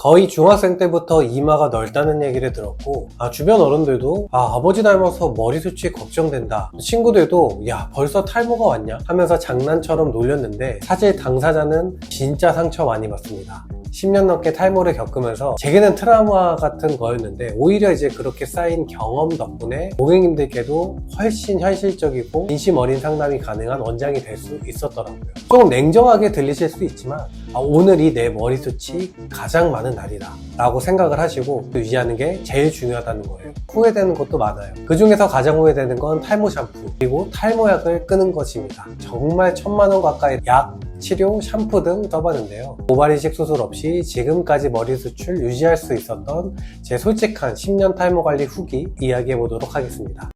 거의 중학생 때부터 이마가 넓다는 얘기를 들었고 아, 주변 어른들도 아, 아버지 닮아서 머리숱이 걱정된다. 친구들도 야 벌써 탈모가 왔냐? 하면서 장난처럼 놀렸는데 사실 당사자는 진짜 상처 많이 받습니다 10년 넘게 탈모를 겪으면서 제게는 트라우마 같은 거였는데 오히려 이제 그렇게 쌓인 경험 덕분에 고객님들께도 훨씬 현실적이고 진심 어린 상담이 가능한 원장이 될 수 있었더라고요. 조금 냉정하게 들리실 수 있지만 아, 오늘 이 내 머리숱이 가장 많은 날이다 라고 생각을 하시고 유지하는 게 제일 중요하다는 거예요. 후회되는 것도 많아요. 그 중에서 가장 후회되는 건 탈모 샴푸 그리고 탈모약을 끄는 것입니다. 정말 천만 원 가까이 약 치료, 샴푸 등 써봤는데요. 모발 이식 수술 없이 지금까지 머리숱을 유지할 수 있었던 제 솔직한 10년 탈모 관리 후기 이야기해 보도록 하겠습니다.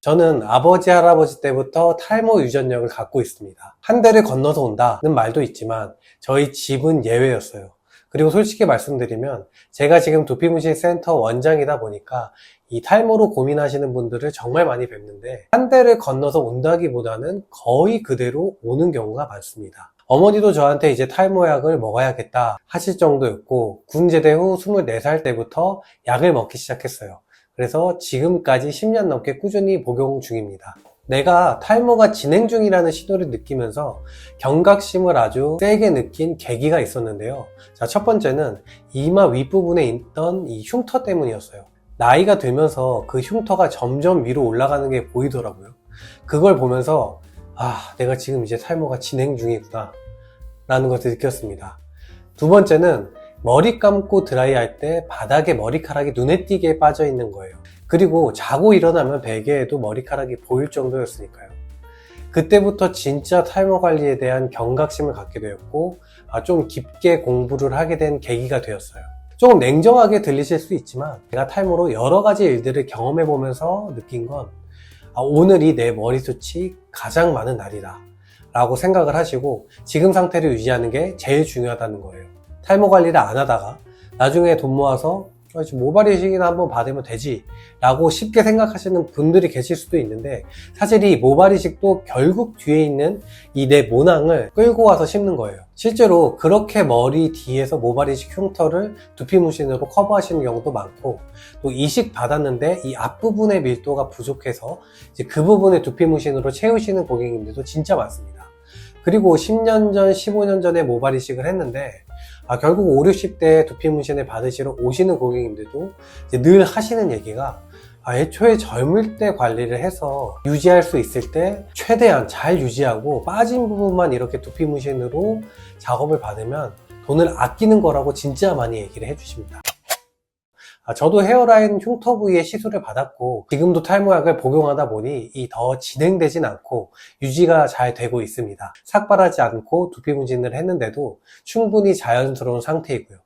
저는 아버지, 할아버지 때부터 탈모 유전력을 갖고 있습니다. 한 대를 건너서 온다는 말도 있지만 저희 집은 예외였어요. 그리고 솔직히 말씀드리면 제가 지금 두피문신 센터 원장이다 보니까 이 탈모로 고민하시는 분들을 정말 많이 뵙는데 한 대를 건너서 온다기보다는 거의 그대로 오는 경우가 많습니다. 어머니도 저한테 이제 탈모약을 먹어야겠다 하실 정도였고 군 제대 후 24살 때부터 약을 먹기 시작했어요. 그래서 지금까지 10년 넘게 꾸준히 복용 중입니다. 내가 탈모가 진행 중이라는 신호를 느끼면서 경각심을 아주 세게 느낀 계기가 있었는데요. 자, 첫 번째는 이마 윗부분에 있던 이 흉터 때문이었어요. 나이가 들면서 그 흉터가 점점 위로 올라가는 게 보이더라고요. 그걸 보면서 아, 내가 지금 이제 탈모가 진행 중이구나. 라는 것을 느꼈습니다. 두 번째는 머리 감고 드라이 할 때 바닥에 머리카락이 눈에 띄게 빠져 있는 거예요. 그리고 자고 일어나면 베개에도 머리카락이 보일 정도였으니까요. 그때부터 진짜 탈모 관리에 대한 경각심을 갖게 되었고, 아, 좀 깊게 공부를 하게 된 계기가 되었어요. 조금 냉정하게 들리실 수 있지만, 제가 탈모로 여러 가지 일들을 경험해 보면서 느낀 건, 아, 오늘이 내 머리숱이 가장 많은 날이다. 라고 생각을 하시고, 지금 상태를 유지하는 게 제일 중요하다는 거예요. 탈모 관리를 안 하다가, 나중에 돈 모아서 모발 이식이나 한번 받으면 되지 라고 쉽게 생각하시는 분들이 계실 수도 있는데 사실 이 모발 이식도 결국 뒤에 있는 이 내 모낭을 끌고 와서 심는 거예요. 실제로 그렇게 머리 뒤에서 모발 이식 흉터를 두피 문신으로 커버하시는 경우도 많고 또 이식 받았는데 이 앞부분의 밀도가 부족해서 이제 그 부분을 두피 문신으로 채우시는 고객님들도 진짜 많습니다. 그리고 10년 전, 15년 전에 모발 이식을 했는데 아, 결국 5, 60대 두피 문신을 받으시러 오시는 고객님들도 늘 하시는 얘기가 아, 애초에 젊을 때 관리를 해서 유지할 수 있을 때 최대한 잘 유지하고 빠진 부분만 이렇게 두피 문신으로 작업을 받으면 돈을 아끼는 거라고 진짜 많이 얘기를 해주십니다. 아, 저도 헤어라인 흉터 부위에 시술을 받았고 지금도 탈모약을 복용하다 보니 이 더 진행되진 않고 유지가 잘 되고 있습니다. 삭발하지 않고 두피 문진을 했는데도 충분히 자연스러운 상태이고요.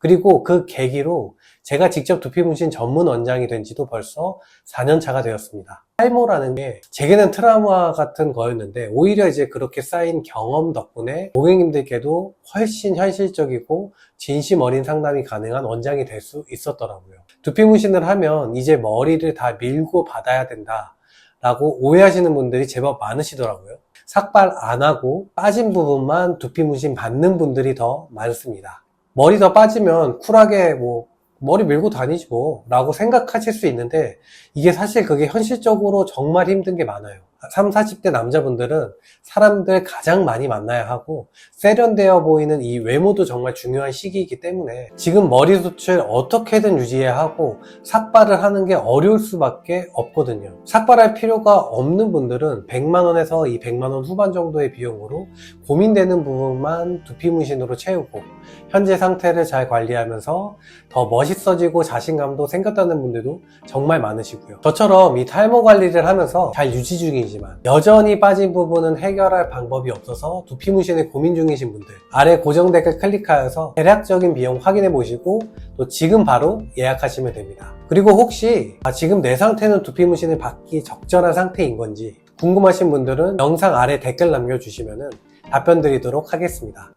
그리고 그 계기로 제가 직접 두피 문신 전문 원장이 된 지도 벌써 4년 차가 되었습니다. 탈모라는 게 제게는 트라우마 같은 거였는데 오히려 이제 그렇게 쌓인 경험 덕분에 고객님들께도 훨씬 현실적이고 진심 어린 상담이 가능한 원장이 될 수 있었더라고요. 두피 문신을 하면 이제 머리를 다 밀고 받아야 된다 라고 오해하시는 분들이 제법 많으시더라고요. 삭발 안 하고 빠진 부분만 두피 문신 받는 분들이 더 많습니다. 머리 더 빠지면 쿨하게 뭐 머리 밀고 다니지 뭐 라고 생각하실 수 있는데 이게 사실 그게 현실적으로 정말 힘든 게 많아요 3, 40대 남자분들은 사람들 가장 많이 만나야 하고 세련되어 보이는 이 외모도 정말 중요한 시기이기 때문에 지금 머리숱을 어떻게든 유지해야 하고 삭발을 하는 게 어려울 수밖에 없거든요 삭발할 필요가 없는 분들은 100만원에서 이 100만원 후반 정도의 비용으로 고민되는 부분만 두피 문신으로 채우고 현재 상태를 잘 관리하면서 더 멋있어지고 자신감도 생겼다는 분들도 정말 많으시고요. 저처럼 이 탈모 관리를 하면서 잘 유지 중 이지만 여전히 빠진 부분은 해결할 방법이 없어서 두피 문신에 고민 중이신 분들 아래 고정 댓글 클릭하여서 대략적인 비용 확인해 보시고 또 지금 바로 예약하시면 됩니다. 그리고 혹시 아, 지금 내 상태는 두피 문신을 받기 적절한 상태인 건지 궁금하신 분들은 영상 아래 댓글 남겨주시면 답변 드리도록 하겠습니다.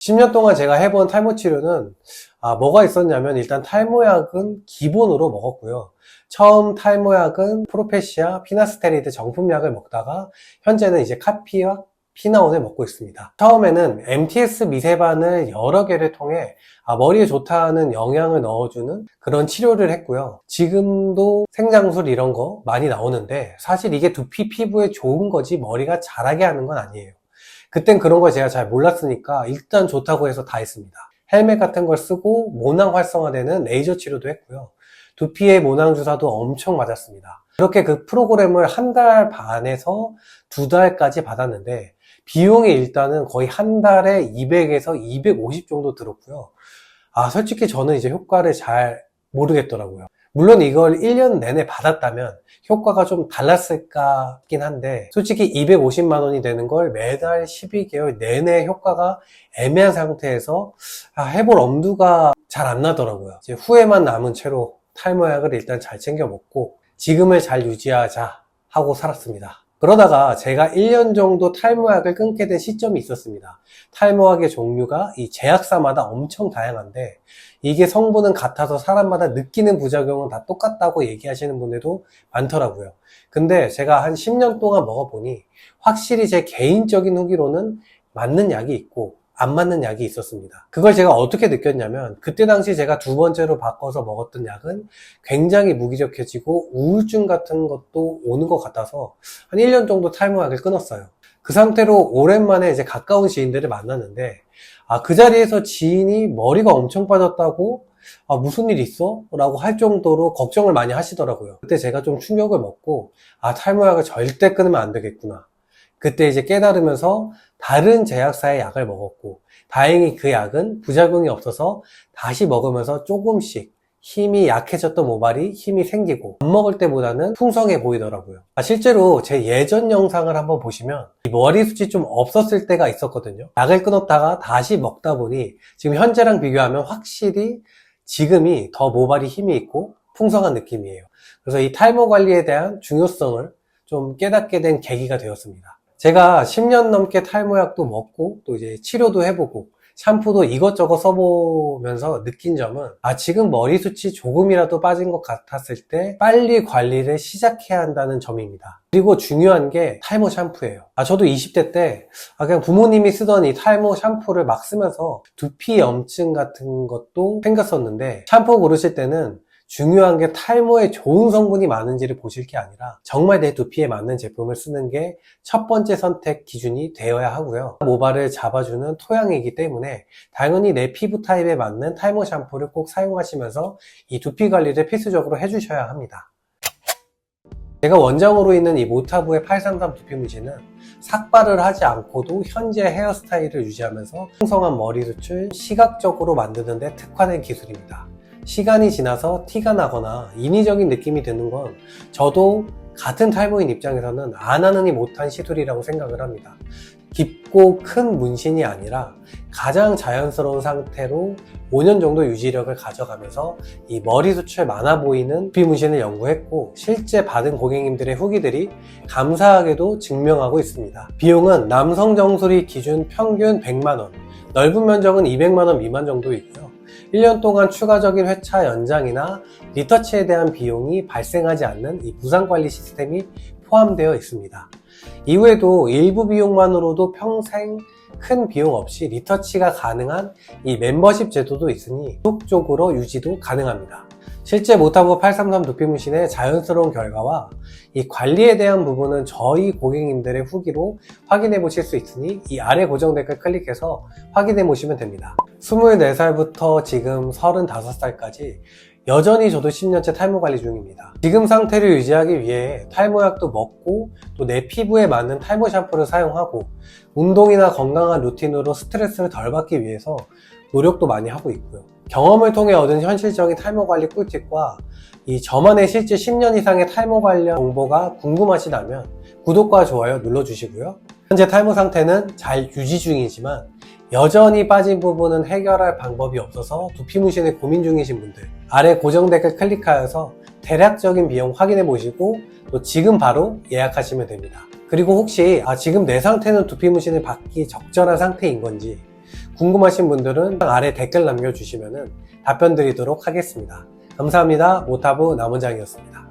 10년 동안 제가 해본 탈모 치료는 아, 뭐가 있었냐면 일단 탈모약은 기본으로 먹었고요. 처음 탈모약은 프로페시아, 피나스테리드 정품약을 먹다가 현재는 이제 카피와 피나온을 먹고 있습니다. 처음에는 MTS 미세반을 여러 개를 통해 아, 머리에 좋다는 영향을 넣어주는 그런 치료를 했고요. 지금도 생장술 이런 거 많이 나오는데 사실 이게 두피 피부에 좋은 거지 머리가 자라게 하는 건 아니에요. 그땐 그런 걸 제가 잘 몰랐으니까 일단 좋다고 해서 다 했습니다. 헬멧 같은 걸 쓰고 모낭 활성화되는 레이저 치료도 했고요. 두피에 모낭 주사도 엄청 맞았습니다. 그렇게 그 프로그램을 한 달 반에서 두 달까지 받았는데 비용이 일단은 거의 한 달에 200에서 250 정도 들었고요. 아, 솔직히 저는 이제 효과를 잘 모르겠더라고요. 물론 이걸 1년 내내 받았다면 효과가 좀 달랐을까 긴 한데 솔직히 250만 원이 되는 걸 매달 12개월 내내 효과가 애매한 상태에서 아, 해볼 엄두가 잘 안 나더라고요. 이제 후회만 남은 채로 탈모약을 일단 잘 챙겨 먹고 지금을 잘 유지하자 하고 살았습니다. 그러다가 제가 1년 정도 탈모약을 끊게 된 시점이 있었습니다. 탈모약의 종류가 이 제약사마다 엄청 다양한데 이게 성분은 같아서 사람마다 느끼는 부작용은 다 똑같다고 얘기하시는 분들도 많더라고요. 근데 제가 한 10년 동안 먹어보니 확실히 제 개인적인 후기로는 맞는 약이 있고 안 맞는 약이 있었습니다. 그걸 제가 어떻게 느꼈냐면 그때 당시 제가 두 번째로 바꿔서 먹었던 약은 굉장히 무기력해지고 우울증 같은 것도 오는 것 같아서 한 1년 정도 탈모약을 끊었어요. 그 상태로 오랜만에 이제 가까운 지인들을 만났는데 아, 그 자리에서 지인이 머리가 엄청 빠졌다고 아, 무슨 일 있어? 라고 할 정도로 걱정을 많이 하시더라고요. 그때 제가 좀 충격을 먹고 아, 탈모약을 절대 끊으면 안 되겠구나. 그때 이제 깨달으면서 다른 제약사의 약을 먹었고 다행히 그 약은 부작용이 없어서 다시 먹으면서 조금씩 힘이 약해졌던 모발이 힘이 생기고 안 먹을 때보다는 풍성해 보이더라고요. 아, 실제로 제 예전 영상을 한번 보시면 이 머리숱이 좀 없었을 때가 있었거든요. 약을 끊었다가 다시 먹다 보니 지금 현재랑 비교하면 확실히 지금이 더 모발이 힘이 있고 풍성한 느낌이에요. 그래서 이 탈모 관리에 대한 중요성을 좀 깨닫게 된 계기가 되었습니다. 제가 10년 넘게 탈모약도 먹고 또 이제 치료도 해보고 샴푸도 이것저것 써보면서 느낀 점은 아 지금 머리숱이 조금이라도 빠진 것 같았을 때 빨리 관리를 시작해야 한다는 점입니다. 그리고 중요한 게 탈모 샴푸예요. 아 저도 20대 때 아, 그냥 부모님이 쓰던 이 탈모 샴푸를 막 쓰면서 두피 염증 같은 것도 생겼었는데 샴푸 고르실 때는 중요한 게 탈모에 좋은 성분이 많은지를 보실 게 아니라 정말 내 두피에 맞는 제품을 쓰는 게 첫 번째 선택 기준이 되어야 하고요. 모발을 잡아주는 토양이기 때문에 당연히 내 피부 타입에 맞는 탈모 샴푸를 꼭 사용하시면서 이 두피 관리를 필수적으로 해주셔야 합니다. 제가 원장으로 있는 이 모타브의 833 두피 문신은 삭발을 하지 않고도 현재 헤어스타일을 유지하면서 풍성한 머리숱을 시각적으로 만드는 데 특화된 기술입니다. 시간이 지나서 티가 나거나 인위적인 느낌이 드는 건 저도 같은 탈모인 입장에서는 안 하느니 못한 시술이라고 생각을 합니다. 깊고 큰 문신이 아니라 가장 자연스러운 상태로 5년 정도 유지력을 가져가면서 이 머리숱을 많아 보이는 두피 문신을 연구했고 실제 받은 고객님들의 후기들이 감사하게도 증명하고 있습니다. 비용은 남성 정수리 기준 평균 100만 원, 넓은 면적은 200만 원 미만 정도 있고요. 1년 동안 추가적인 회차 연장이나 리터치에 대한 비용이 발생하지 않는 이 부상관리 시스템이 포함되어 있습니다. 이후에도 일부 비용만으로도 평생 큰 비용 없이 리터치가 가능한 이 멤버십 제도도 있으니 지속적으로 유지도 가능합니다. 실제 모타브 833 두피문신의 자연스러운 결과와 이 관리에 대한 부분은 저희 고객님들의 후기로 확인해 보실 수 있으니 이 아래 고정 댓글 클릭해서 확인해 보시면 됩니다. 24살부터 지금 35살까지 여전히 저도 10년째 탈모 관리 중입니다. 지금 상태를 유지하기 위해 탈모약도 먹고 또 내 피부에 맞는 탈모 샴푸를 사용하고 운동이나 건강한 루틴으로 스트레스를 덜 받기 위해서 노력도 많이 하고 있고요. 경험을 통해 얻은 현실적인 탈모 관리 꿀팁과 이 저만의 실제 10년 이상의 탈모 관련 정보가 궁금하시다면 구독과 좋아요 눌러주시고요. 현재 탈모 상태는 잘 유지 중이지만 여전히 빠진 부분은 해결할 방법이 없어서 두피 문신에 고민 중이신 분들 아래 고정 댓글 클릭하여서 대략적인 비용 확인해 보시고 또 지금 바로 예약하시면 됩니다. 그리고 혹시 아, 지금 내 상태는 두피 문신을 받기 적절한 상태인 건지 궁금하신 분들은 아래 댓글 남겨주시면 답변 드리도록 하겠습니다. 감사합니다. 모타브 남원장이었습니다.